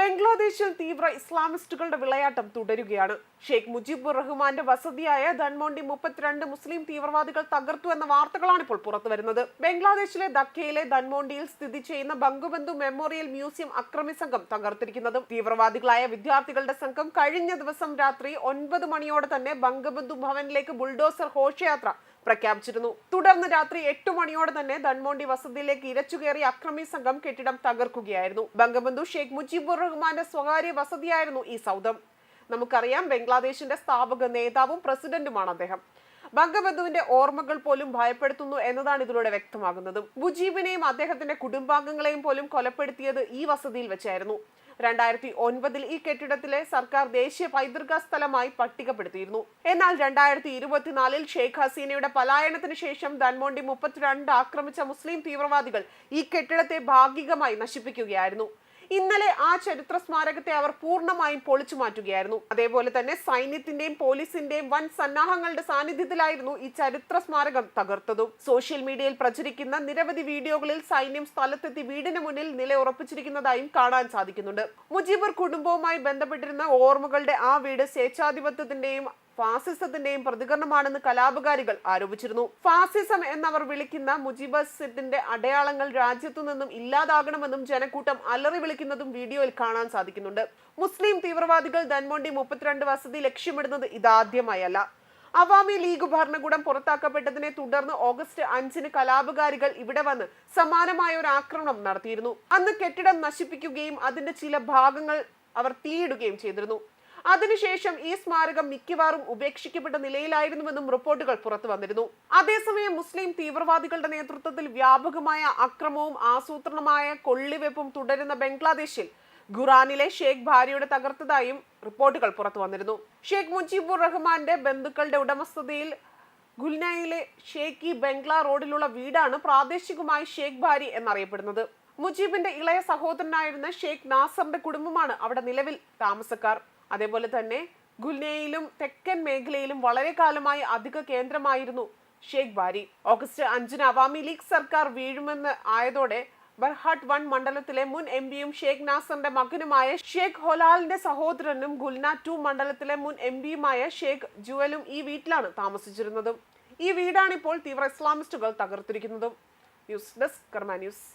ബംഗ്ലാദേശിൽ തീവ്ര ഇസ്ലാമിസ്റ്റുകളുടെ വിളയാട്ടം തുടരുകയാണ്. ഷെയ്ഖ് മുജീബുർ റഹ്മാന്റെ വസതിയായ ധൻമോണ്ടി മുപ്പത്തിരണ്ട് മുസ്ലിം തീവ്രവാദികൾ തകർത്തു എന്ന വാർത്തകളാണ് ഇപ്പോൾ പുറത്തുവരുന്നത്. ബംഗ്ലാദേശിലെ ദക്കയിലെ ധൻമോണ്ടിയിൽ സ്ഥിതി ചെയ്യുന്ന ബംഗുബന്ധു മെമ്മോറിയൽ മ്യൂസിയം അക്രമി സംഘം തകർത്തിരിക്കുന്നതും തീവ്രവാദികളായ വിദ്യാർത്ഥികളുടെ സംഘം കഴിഞ്ഞ ദിവസം രാത്രി ഒൻപത് മണിയോടെ തന്നെ ബംഗബന്ധു ഭവനിലേക്ക് ബുൾഡോസർ ഘോഷയാത്ര പ്രഖ്യാപിച്ചിരുന്നു. തുടർന്ന് രാത്രി എട്ട് മണിയോടെ തന്നെ ധൻമോണ്ടി വസതിയിലേക്ക് ഇരച്ചുകയറി അക്രമി സംഘം കെട്ടിടം തകർക്കുകയായിരുന്നു. ബംഗബന്ധു ഷെയ്ഖ് മുജീബുർ റഹ്മാന്റെ സ്വകാര്യ വസതിയായിരുന്നു ഈ സൗദം നമുക്കറിയാം ബംഗ്ലാദേശിന്റെ സ്ഥാപക നേതാവും പ്രസിഡന്റുമാണ് അദ്ദേഹം. ബംഗബന്ധുവിന്റെ ഓർമ്മകൾ പോലും ഭയപ്പെടുത്തുന്നു എന്നതാണ് ഇതിലൂടെ വ്യക്തമാകുന്നത്. മുജീബിനെയും അദ്ദേഹത്തിന്റെ കുടുംബാംഗങ്ങളെയും പോലും കൊലപ്പെടുത്തിയത് ഈ വസതിയിൽ വെച്ചായിരുന്നു. രണ്ടായിരത്തി ഒൻപതിൽ ഈ കെട്ടിടത്തിലെ സർക്കാർ ദേശീയ പൈതൃക സ്ഥലമായി പട്ടികപ്പെടുത്തിയിരുന്നു. എന്നാൽ രണ്ടായിരത്തി ഇരുപത്തിനാലിൽ ഷെയ്ഖ് ഹസീനയുടെ പലായനത്തിന് ശേഷം ധൻമോണ്ടി മുപ്പത്തിരണ്ട് ആക്രമിച്ച മുസ്ലിം തീവ്രവാദികൾ ഈ കെട്ടിടത്തെ ഭാഗികമായി നശിപ്പിക്കുകയായിരുന്നു. ഇന്നലെ ആ ചരിത്ര സ്മാരകത്തെ അവർ പൂർണമായും പൊളിച്ചു മാറ്റുകയായിരുന്നു. അതേപോലെ തന്നെ സൈന്യത്തിന്റെയും പോലീസിന്റെയും വൻ സന്നാഹങ്ങളുടെ സാന്നിധ്യത്തിലായിരുന്നു ഈ ചരിത്ര സ്മാരകം തകർത്തതും. സോഷ്യൽ മീഡിയയിൽ പ്രചരിക്കുന്ന നിരവധി വീഡിയോകളിൽ സൈന്യം സ്ഥലത്തെത്തി വീടിന് മുന്നിൽ നിലയുറപ്പിച്ചിരിക്കുന്നതായും കാണാൻ സാധിക്കുന്നുണ്ട്. മുജീബർ കുടുംബവുമായി ബന്ധപ്പെട്ടിരുന്ന ഓർമ്മകളുടെ ആ വീട് സ്വേച്ഛാധിപത്യത്തിന്റെയും ഫാസിസത്തിന്റെയും പ്രതികരണമാണെന്ന് കലാപകാരികൾ ആരോപിച്ചിരുന്നു. ഫാസിസം എന്നവർ വിളിക്കുന്ന മുജീബസിന്റെ അടയാളങ്ങൾ രാജ്യത്തു നിന്നും ഇല്ലാതാകണമെന്നും ജനക്കൂട്ടം അലറി വിളിക്കുന്നതും വീഡിയോയിൽ കാണാൻ സാധിക്കുന്നുണ്ട്. മുസ്ലിം തീവ്രവാദികൾ ധൻമോണ്ടി മുപ്പത്തിരണ്ട് വസതി ലക്ഷ്യമിടുന്നത് ഇതാദ്യമായല്ല. അവാമി ലീഗ് ഭരണകൂടം പുറത്താക്കപ്പെട്ടതിനെ തുടർന്ന് ഓഗസ്റ്റ് അഞ്ചിന് കലാപകാരികൾ ഇവിടെ വന്ന് സമാനമായ ഒരു ആക്രമണം നടത്തിയിരുന്നു. അന്ന് കെട്ടിടം നശിപ്പിക്കുകയും അതിന്റെ ചില ഭാഗങ്ങൾ അവർ തീയിടുകയും ചെയ്തിരുന്നു. അതിനുശേഷം ഈ സ്മാരകം മിക്കവാറും ഉപേക്ഷിക്കപ്പെട്ട നിലയിലായിരുന്നുവെന്നും റിപ്പോർട്ടുകൾ പുറത്തു വന്നിരുന്നു. അതേസമയം മുസ്ലിം തീവ്രവാദികളുടെ നേതൃത്വത്തിൽ വ്യാപകമായ അക്രമവും ആസൂത്രണമായ കൊള്ളിവെപ്പും തുടരുന്ന ബംഗ്ലാദേശിൽ ഖുറാനിലെ ഷേഖ് ഭാര്യയുടെ തകർത്തതായും റിപ്പോർട്ടുകൾ പുറത്തു വന്നിരുന്നു. ഷേഖ് മുജീബുർ റഹ്മാന്റെ ബന്ധുക്കളുടെ ഉടമസ്ഥതയിൽ ഗുൽനയിലെ ഷേഖി ബംഗ്ല റോഡിലുള്ള വീടാണ് പ്രാദേശികമായി ഷേഖ് ഭാരി എന്നറിയപ്പെടുന്നത്. മുജീബിന്റെ ഇളയ സഹോദരനായിരുന്ന ഷേഖ് നാസറിന്റെ കുടുംബമാണ് അവിടെ നിലവിൽ താമസക്കാർ. അതേപോലെ തന്നെ ഗുൽനയിലും തെക്കൻ മേഖലയിലും വളരെ കാലമായി അധിക കേന്ദ്രമായിരുന്നു ഷേഖ് ബാരി. ഓഗസ്റ്റ് അഞ്ചിന് അവാമി ലീഗ് സർക്കാർ വീഴുമെന്ന് ആയതോടെ ബർഹാട്ട് വൺ മണ്ഡലത്തിലെ മുൻ എം പിയും ഷേഖ് നാസറിന്റെ മകനുമായ ഷേഖ് ഹൊലാലിന്റെ സഹോദരനും ഗുൽന ടു മണ്ഡലത്തിലെ മുൻ എം പിയുമായ ഷേഖ് ജുവലും ഈ വീട്ടിലാണ് താമസിച്ചിരുന്നതും. ഈ വീടാണ് ഇപ്പോൾ തീവ്ര ഇസ്ലാമിസ്റ്റുകൾ തകർത്തിരിക്കുന്നതും. News desk Karma news.